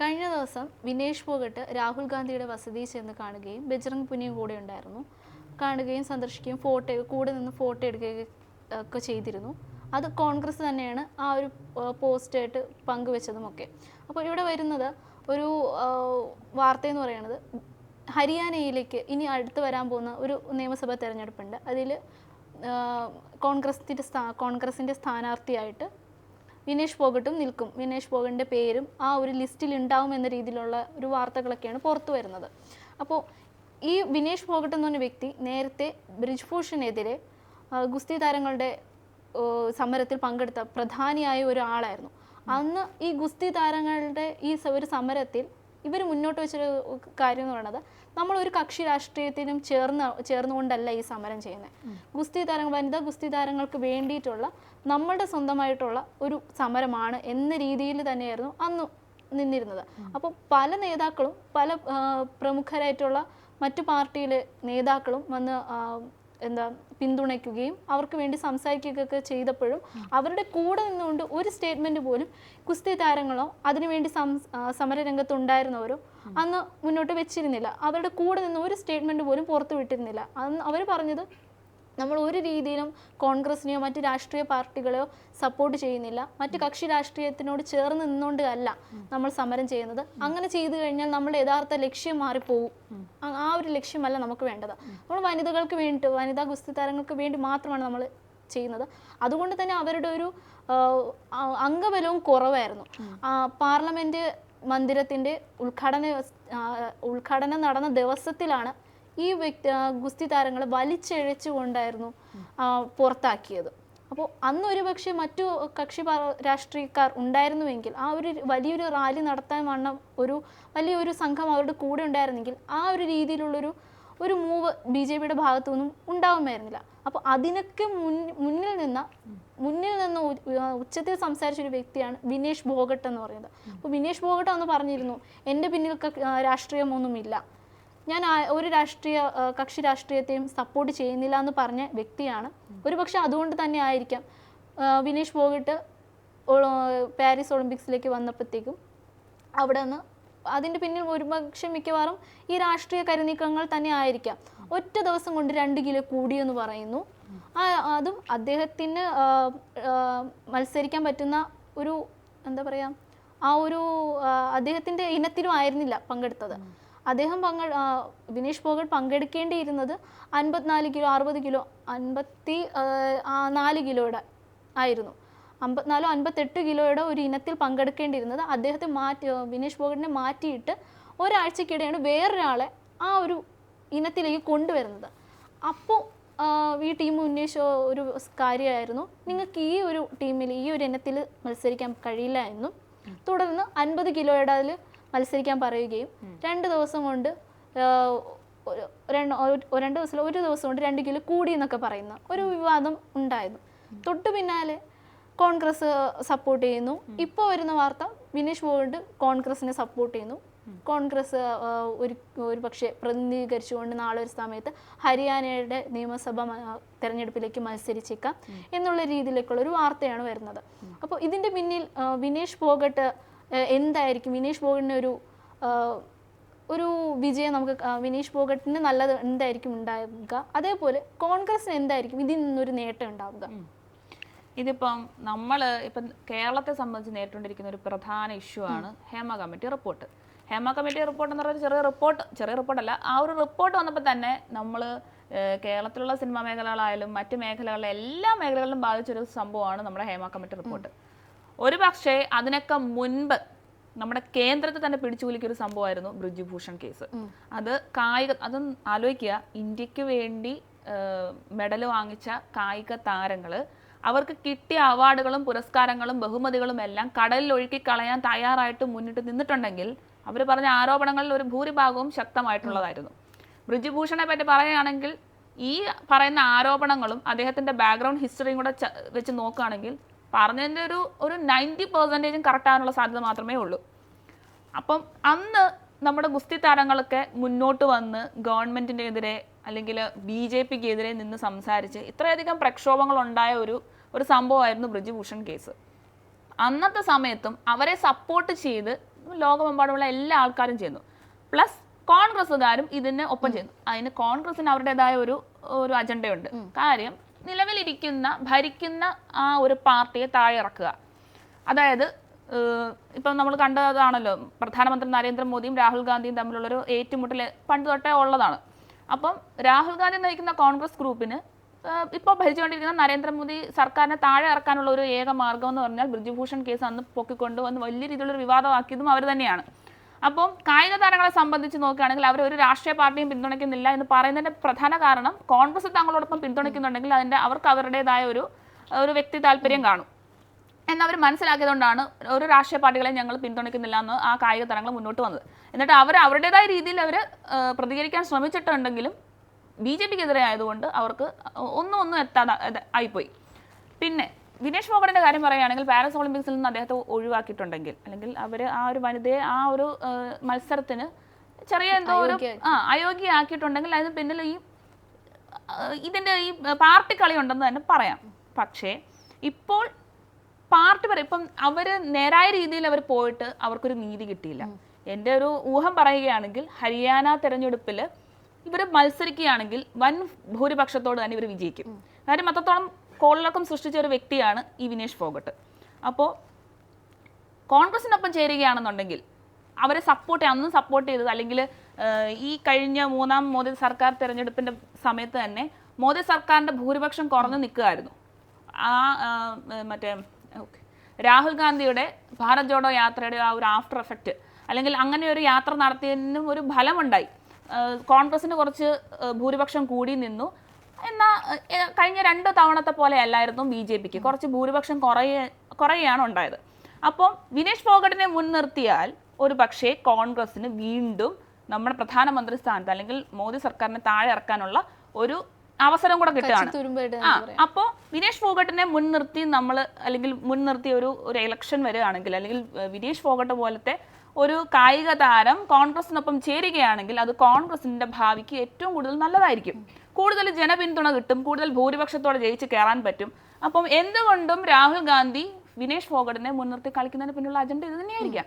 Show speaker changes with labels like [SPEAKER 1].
[SPEAKER 1] കഴിഞ്ഞ ദിവസം വിനേഷ് പോകട്ട് രാഹുൽ ഗാന്ധിയുടെ വസതി ചെന്ന് കാണുകയും ബജ്രംഗ് പുനിയും കൂടെ ഉണ്ടായിരുന്നു. കാണുകയും സന്ദർശിക്കുകയും ഫോട്ടോ കൂടെ നിന്ന് ഫോട്ടോ എടുക്കുകയും ഒക്കെ ചെയ്തിരുന്നു. അത് കോൺഗ്രസ് തന്നെയാണ് ആ ഒരു പോസ്റ്റായിട്ട് പങ്കുവെച്ചതുമൊക്കെ. അപ്പോൾ ഇവിടെ വരുന്നത് ഒരു വാർത്തയെന്ന് പറയുന്നത് ഹരിയാനയിലേക്ക് ഇനി അടുത്ത് വരാൻ പോകുന്ന ഒരു നിയമസഭാ തെരഞ്ഞെടുപ്പുണ്ട്. അതിൽ കോൺഗ്രസിന്റെ സ്ഥാ കോൺഗ്രസിന്റെ സ്ഥാനാർത്ഥിയായിട്ട് വിനേഷ് ഫോഗട്ടും നിൽക്കും. വിനേഷ് ഫോഗട്ടിന്റെ പേരും ആ ഒരു ലിസ്റ്റിൽ ഉണ്ടാവും എന്ന രീതിയിലുള്ള ഒരു വാർത്തകളൊക്കെയാണ് പുറത്തു വരുന്നത്. അപ്പോൾ ഈ വിനേഷ് ഫോഗട്ട് എന്ന് പറഞ്ഞ വ്യക്തി നേരത്തെ ബ്രിജ്ഭൂഷനെതിരെ ഗുസ്തി താരങ്ങളുടെ സമരത്തിൽ പങ്കെടുത്ത പ്രധാനിയായ ഒരാളായിരുന്നു. അന്ന് ഈ ഗുസ്തി താരങ്ങളുടെ ഈ ഒരു സമരത്തിൽ ഇവർ മുന്നോട്ട് വെച്ചൊരു കാര്യം എന്ന് പറയുന്നത് നമ്മൾ ഒരു കക്ഷി രാഷ്ട്രീയത്തിനും ചേർന്ന് ചേർന്നുകൊണ്ടല്ല ഈ സമരം ചെയ്യുന്നത് ഗുസ്തി താരങ്ങൾ വനിതാ ഗുസ്തി താരങ്ങൾക്ക് വേണ്ടിയിട്ടുള്ള നമ്മളുടെ സ്വന്തമായിട്ടുള്ള ഒരു സമരമാണ് എന്ന രീതിയിൽ തന്നെയായിരുന്നു അന്ന് നിന്നിരുന്നത്. അപ്പോൾ പല നേതാക്കളും പല പ്രമുഖരായിട്ടുള്ള മറ്റു പാർട്ടിയിലെ നേതാക്കളും വന്ന് എന്താ പിന്തുണയ്ക്കുകയും അവർക്ക് വേണ്ടി സംസാരിക്കുകയൊക്കെ ചെയ്തപ്പോഴും അവരുടെ കൂടെ നിന്നുകൊണ്ട് ഒരു സ്റ്റേറ്റ്മെന്റ് പോലും കുസ്തി താരങ്ങളോ അതിനുവേണ്ടി സമരരംഗത്തുണ്ടായിരുന്നവരോ അന്ന് മുന്നോട്ട് വെച്ചിരുന്നില്ല. അവരുടെ കൂടെ നിന്ന് ഒരു സ്റ്റേറ്റ്മെന്റ് പോലും പുറത്തു വിട്ടിരുന്നില്ല അന്ന് അവർ പറഞ്ഞത് നമ്മൾ ഒരു രീതിയിലും കോൺഗ്രസിനെയോ മറ്റ് രാഷ്ട്രീയ പാർട്ടികളെയോ സപ്പോർട്ട് ചെയ്യുന്നില്ല. മറ്റ് കക്ഷി രാഷ്ട്രീയത്തിനോട് ചേർന്ന് നിന്നുകൊണ്ട് അല്ല നമ്മൾ സമരം ചെയ്യുന്നത്. അങ്ങനെ ചെയ്തു കഴിഞ്ഞാൽ നമ്മുടെ യഥാർത്ഥ ലക്ഷ്യം മാറിപ്പോവും. ആ- ഒരു ലക്ഷ്യമല്ല നമുക്ക് വേണ്ടത്. നമ്മൾ വനിതകൾക്ക് വേണ്ടി വനിതാ ഗുസ്തി താരങ്ങൾക്ക് വേണ്ടി മാത്രമാണ് നമ്മൾ ചെയ്യുന്നത്. അതുകൊണ്ട് തന്നെ അവരുടെ ഒരു അംഗബലവും കുറവായിരുന്നു. പാർലമെന്റ് മന്ദിരത്തിന്റെ ഉദ്ഘാടന ഉദ്ഘാടനം നടന്ന ദിവസത്തിലാണ് ഈ വ്യക്തി ഗുസ്തി താരങ്ങളെ വലിച്ചിഴച്ചുകൊണ്ടായിരുന്നു പുറത്താക്കിയത്. അപ്പോൾ അന്ന് ഒരു പക്ഷേ മറ്റു കക്ഷി രാഷ്ട്രീയക്കാർ ഉണ്ടായിരുന്നുവെങ്കിൽ ആ ഒരു വലിയൊരു റാലി നടത്താൻ വണ്ണം ഒരു വലിയൊരു സംഘം അവരുടെ കൂടെ ഉണ്ടായിരുന്നെങ്കിൽ ആ ഒരു രീതിയിലുള്ളൊരു ഒരു മൂവ് ബി ജെ പിയുടെ ഭാഗത്തു നിന്നും ഉണ്ടാവുമായിരുന്നില്ല. അപ്പോൾ അതിനൊക്കെ മുന്നിൽ നിന്ന മുന്നിൽ നിന്ന് ഉച്ചത്തിൽ സംസാരിച്ച ഒരു വ്യക്തിയാണ് വിനേഷ് ഭോഗട്ട് എന്ന് പറയുന്നത്. അപ്പോൾ വിനേഷ് ഭോഗട്ട് അന്ന് പറഞ്ഞിരുന്നു എന്റെ പിന്നിൽ രാഷ്ട്രീയമൊന്നുമില്ല. ഞാൻ ഒരു രാഷ്ട്രീയ കക്ഷി രാഷ്ട്രീയത്തെയും സപ്പോർട്ട് ചെയ്യുന്നില്ല എന്ന് പറഞ്ഞ വ്യക്തിയാണ്. ഒരുപക്ഷെ അതുകൊണ്ട് തന്നെ ആയിരിക്കാം. വിനേഷ് പോകിട്ട് പാരീസ് ഒളിമ്പിക്സിലേക്ക് വന്നപ്പോഴത്തേക്കും അവിടെ നിന്ന് അതിന്റെ പിന്നിൽ ഒരുപക്ഷെ മിക്കവാറും ഈ രാഷ്ട്രീയ കരുനീക്കങ്ങൾ തന്നെ ആയിരിക്കാം. ഒറ്റ ദിവസം കൊണ്ട് രണ്ട് കിലോ കൂടിയെന്ന് പറയുന്നു. അതും അദ്ദേഹത്തിന് മത്സരിക്കാൻ പറ്റുന്ന ഒരു എന്താ പറയുക ആ ഒരു അദ്ദേഹത്തിന്റെ ഇനത്തിലും ആയിരുന്നില്ല പങ്കെടുത്തത്. അദ്ദേഹം പങ്കെ വിനേഷ് ഫോഗട്ട് പങ്കെടുക്കേണ്ടിയിരുന്നത് അൻപത്തിനാല് കിലോ അറുപത് കിലോ അൻപത്തി നാല് കിലോയുടെ ആയിരുന്നു. അമ്പത്തിനാലോ അൻപത്തെട്ട് കിലോയുടെ ഒരു ഇനത്തിൽ പങ്കെടുക്കേണ്ടിയിരുന്നത് അദ്ദേഹത്തെ മാറ്റി വിനേഷ് ഫോഗട്ടിനെ മാറ്റിയിട്ട് ഒരാഴ്ചക്കിടെയാണ് വേറൊരാളെ ആ ഒരു ഇനത്തിലേക്ക് കൊണ്ടുവരുന്നത്. അപ്പോൾ ഈ ടീം ഉന്നയിച്ച ഒരു കാര്യമായിരുന്നു നിങ്ങൾക്ക് ഈ ഒരു ടീമിൽ ഈ ഒരു ഇനത്തിൽ മത്സരിക്കാൻ കഴിയില്ല എന്നും. തുടർന്ന് അൻപത് കിലോയുടെ അതിൽ മത്സരിക്കാൻ പറയുകയും രണ്ട് ദിവസം കൊണ്ട് ഒരു- രണ്ട് ദിവസം ഒരു ദിവസം കൊണ്ട് രണ്ട് കിലോ കൂടി എന്നൊക്കെ പറയുന്ന ഒരു വിവാദം ഉണ്ടായിരുന്നു. തൊട്ടു പിന്നാലെ കോൺഗ്രസ് സപ്പോർട്ട് ചെയ്യുന്നു. ഇപ്പോൾ വരുന്ന വാർത്ത വിനീഷ് ഫോഗട്ട് കോൺഗ്രസിനെ സപ്പോർട്ട് ചെയ്യുന്നു. കോൺഗ്രസ് ഒരു ഒരു പക്ഷേ പ്രതിനിധീകരിച്ചുകൊണ്ട് നാളെ ഒരു സമയത്ത് ഹരിയാനയുടെ നിയമസഭ തെരഞ്ഞെടുപ്പിലേക്ക് മത്സരിച്ചേക്കാം എന്നുള്ള രീതിയിലേക്കുള്ള ഒരു വാർത്തയാണ് വരുന്നത്. അപ്പോൾ ഇതിന്റെ പിന്നിൽ വിനീഷ് ആ, എന്തായിരിക്കും? വിനീഷ് ഫോഗട്ടിന്റെ ഒരു ഒരു വിജയം നമുക്ക് വിനീഷ് ഫോഗട്ടിന് നല്ലത് എന്തായിരിക്കും ഉണ്ടാവുക? അതേപോലെ കോൺഗ്രസിന് എന്തായിരിക്കും ഇതിൽ നിന്നൊരു നേട്ടം ഉണ്ടാവുക?
[SPEAKER 2] ഇതിപ്പം നമ്മൾ ഇപ്പം കേരളത്തെ സംബന്ധിച്ച് നേരിട്ടുകൊണ്ടിരിക്കുന്ന ഒരു പ്രധാന ഇഷ്യൂ ആണ് Hema committee report. Hema committee report എന്ന് പറയുന്നത് ചെറിയ റിപ്പോർട്ട് ചെറിയ റിപ്പോർട്ടല്ല. ആ ഒരു റിപ്പോർട്ട് വന്നപ്പോൾ തന്നെ നമ്മൾ കേരളത്തിലുള്ള സിനിമാ മേഖലകളായാലും മറ്റ് മേഖലകളിലെ എല്ലാ മേഖലകളിലും ബാധിച്ചൊരു സംഭവമാണ് നമ്മുടെ ഹേമ കമ്മിറ്റി റിപ്പോർട്ട്. ഒരു പക്ഷേ അതിനൊക്കെ മുൻപ് നമ്മുടെ കേന്ദ്രത്തെ തന്നെ പിടിച്ചുകുലിക്കൊരു സംഭവമായിരുന്നു ബ്രിജുഭൂഷൺ കേസ്. അത് കായിക അത് ആലോചിക്കുക ഇന്ത്യയ്ക്ക് വേണ്ടി മെഡൽ വാങ്ങിച്ച കായിക താരങ്ങൾ അവർക്ക് കിട്ടിയ അവാർഡുകളും പുരസ്കാരങ്ങളും ബഹുമതികളും എല്ലാം കടലിൽ ഒഴുക്കി കളയാൻ തയ്യാറായിട്ട് മുന്നിട്ട് നിന്നിട്ടുണ്ടെങ്കിൽ അവർ പറഞ്ഞ ആരോപണങ്ങളിൽ ഒരു ഭൂരിഭാഗവും ശക്തമായിട്ടുള്ളതായിരുന്നു. ബ്രിജുഭൂഷണെ പറ്റി പറയുകയാണെങ്കിൽ ഈ പറയുന്ന ആരോപണങ്ങളും അദ്ദേഹത്തിന്റെ ബാക്ക്ഗ്രൗണ്ട് ഹിസ്റ്ററിയും കൂടെ വെച്ച് നോക്കുകയാണെങ്കിൽ പറഞ്ഞതിന്റെ ഒരു ഒരു നയന്റി പെർസെന്റേജും കറക്റ്റ് ആകാനുള്ള സാധ്യത മാത്രമേ ഉള്ളൂ. അപ്പം അന്ന് നമ്മുടെ ഗുസ്തി താരങ്ങളൊക്കെ മുന്നോട്ട് വന്ന് ഗവൺമെന്റിന്റെ എതിരെ അല്ലെങ്കിൽ ബി ജെ പിക്ക് എതിരെ നിന്ന് സംസാരിച്ച് ഇത്രയധികം പ്രക്ഷോഭങ്ങൾ ഉണ്ടായ ഒരു ഒരു സംഭവമായിരുന്നു ബ്രിജുഭൂഷൺ കേസ്. അന്നത്തെ സമയത്തും അവരെ സപ്പോർട്ട് ചെയ്ത് ലോകമെമ്പാടുമുള്ള എല്ലാ ആൾക്കാരും ചെയ്യുന്നു. പ്ലസ് കോൺഗ്രസ്സുകാരും ഇതിന് ഒപ്പം ചെയ്യുന്നു. അതിന് കോൺഗ്രസിന് അവരുടേതായ ഒരു ഒരു അജണ്ടയുണ്ട് കാര്യം നിലവിലിരിക്കുന്ന ഭരിക്കുന്ന ആ ഒരു പാർട്ടിയെ താഴെ ഇറക്കുക. അതായത് ഇപ്പം നമ്മൾ കണ്ടതാണല്ലോ പ്രധാനമന്ത്രി നരേന്ദ്രമോദിയും രാഹുൽ ഗാന്ധിയും തമ്മിലുള്ളൊരു ഏറ്റുമുട്ടൽ പണ്ട് തൊട്ടേ ഉള്ളതാണ്. അപ്പം രാഹുൽ ഗാന്ധി നയിക്കുന്ന കോൺഗ്രസ് ഗ്രൂപ്പിന് ഇപ്പോൾ ഭരിച്ചുകൊണ്ടിരിക്കുന്ന നരേന്ദ്രമോദി സർക്കാരിനെ താഴെ ഇറക്കാനുള്ള ഒരു ഏക മാർഗം എന്ന് പറഞ്ഞാൽ ബ്രിജുഭൂഷൺ കേസ് അന്ന് പൊക്കിക്കൊണ്ട് വന്ന് വലിയ രീതിയിലുള്ള വിവാദമാക്കിയതും അവർ തന്നെയാണ്. അപ്പം കായിക താരങ്ങളെ സംബന്ധിച്ച് നോക്കുകയാണെങ്കിൽ അവർ ഒരു രാഷ്ട്രീയ പാർട്ടിയും പിന്തുണയ്ക്കുന്നില്ല എന്ന് പറയുന്നതിന്റെ പ്രധാന കാരണം കോൺഗ്രസ് തങ്ങളോടൊപ്പം പിന്തുണയ്ക്കുന്നുണ്ടെങ്കിൽ അതിന്റെ അവർക്ക് അവരുടേതായ ഒരു ഒരു വ്യക്തി താല്പര്യം കാണും. എന്നവർ മനസ്സിലാക്കിയതുകൊണ്ടാണ് ഒരു രാഷ്ട്രീയ പാർട്ടികളെ ഞങ്ങൾ പിന്തുണയ്ക്കുന്നില്ല എന്ന് ആ കായിക താരങ്ങൾ മുന്നോട്ട് വന്നത്. എന്നിട്ട് അവർ അവരുടേതായ രീതിയിൽ അവർ പ്രതികരിക്കാൻ ശ്രമിച്ചിട്ടുണ്ടെങ്കിലും ബി ജെ പിക്കെതിരെ ആയതുകൊണ്ട് അവർക്ക് ഒന്നും ഒന്നും എത്താതെ ആയിപ്പോയി പിന്നെ വിനേഷ് ഫോഗടിന്റെ കാര്യം പറയുകയാണെങ്കിൽ പാരീസ് ഒളിമ്പിക്സിൽ നിന്ന് അദ്ദേഹത്തെ ഒഴിവാക്കിയിട്ടുണ്ടെങ്കിൽ അല്ലെങ്കിൽ അവർ ആ ഒരു വനിതയെ ആ ഒരു മത്സരത്തിന് ചെറിയ എന്തോ ഒരു ആ അയോഗ്യയാക്കിയിട്ടുണ്ടെങ്കിൽ അതിന് പിന്നിൽ ഈ ഇതിന്റെ ഈ പാർട്ടി കളി ഉണ്ടെന്ന് തന്നെ പറയാം. പക്ഷേ ഇപ്പോൾ പാർട്ടി പറയും ഇപ്പം അവർ നേരായ രീതിയിൽ അവർ പോയിട്ട് അവർക്കൊരു നീതി കിട്ടിയില്ല. എന്റെ ഒരു ഊഹം പറയുകയാണെങ്കിൽ ഹരിയാന തെരഞ്ഞെടുപ്പിൽ ഇവർ മത്സരിക്കുകയാണെങ്കിൽ വൻ ഭൂരിപക്ഷത്തോട് തന്നെ ഇവർ വിജയിക്കും. കാര്യം അത്രത്തോളം കോളിളക്കം സൃഷ്ടിച്ച ഒരു വ്യക്തിയാണ് ഈ വിനേഷ് ഫോഗട്ട്. അപ്പോൾ കോൺഗ്രസിനൊപ്പം ചേരുകയാണെന്നുണ്ടെങ്കിൽ അവരെ സപ്പോർട്ട് അന്നും സപ്പോർട്ട് ചെയ്തത് അല്ലെങ്കിൽ ഈ കഴിഞ്ഞ മൂന്നാം മോദി സർക്കാർ തെരഞ്ഞെടുപ്പിന്റെ സമയത്ത് തന്നെ മോദി സർക്കാരിന്റെ ഭൂരിപക്ഷം കുറഞ്ഞു നിൽക്കുമായിരുന്നു ആ മറ്റേ രാഹുൽ ഗാന്ധിയുടെ ഭാരത് ജോഡോ യാത്രയുടെ ആ ഒരു ആഫ്റ്റർ എഫക്റ്റ് അല്ലെങ്കിൽ അങ്ങനെ ഒരു യാത്ര നടത്തിയതിനും ഒരു ഫലമുണ്ടായി. കോൺഗ്രസിന് കുറച്ച് ഭൂരിപക്ഷം കൂടി നിന്നു. എന്നാൽ കഴിഞ്ഞ രണ്ട് തവണത്തെ പോലെ അല്ലായിരുന്നു ബി ജെ പിക്ക്. കുറച്ച് ഭൂരിപക്ഷം കുറയ കുറയാണ് ഉണ്ടായത്. അപ്പം വിനേഷ് ഫോഗട്ടിനെ മുൻനിർത്തിയാൽ ഒരു പക്ഷേ കോൺഗ്രസിന് വീണ്ടും നമ്മുടെ പ്രധാനമന്ത്രി സ്ഥാനത്ത് അല്ലെങ്കിൽ മോദി സർക്കാരിനെ താഴെ ഇറക്കാനുള്ള ഒരു അവസരം കൂടെ കിട്ടുകയാണ്. ആ അപ്പോൾ വിനേഷ് ഫോഗട്ടിനെ മുൻനിർത്തി നമ്മൾ അല്ലെങ്കിൽ മുൻനിർത്തി ഒരു ഒരു ഇലക്ഷൻ വരികയാണെങ്കിൽ അല്ലെങ്കിൽ വിനേഷ് ഫോഗട്ട് പോലത്തെ ഒരു കായിക താരം കോൺഗ്രസിനൊപ്പം ചേരുകയാണെങ്കിൽ അത് കോൺഗ്രസിന്റെ ഭാവിക്ക് ഏറ്റവും കൂടുതൽ നല്ലതായിരിക്കും. കൂടുതൽ ജനപിന്തുണ കിട്ടും കൂടുതൽ ഭൂരിപക്ഷത്തോടെ ജയിച്ച് കയറാൻ പറ്റും. അപ്പം എന്തുകൊണ്ടും രാഹുൽ ഗാന്ധി വിനേഷ് ഫോഗഡിനെ മുൻനിർത്തി കളിക്കുന്നതിന് പിന്നിലുള്ള അജണ്ട ഇത് തന്നെയായിരിക്കാം.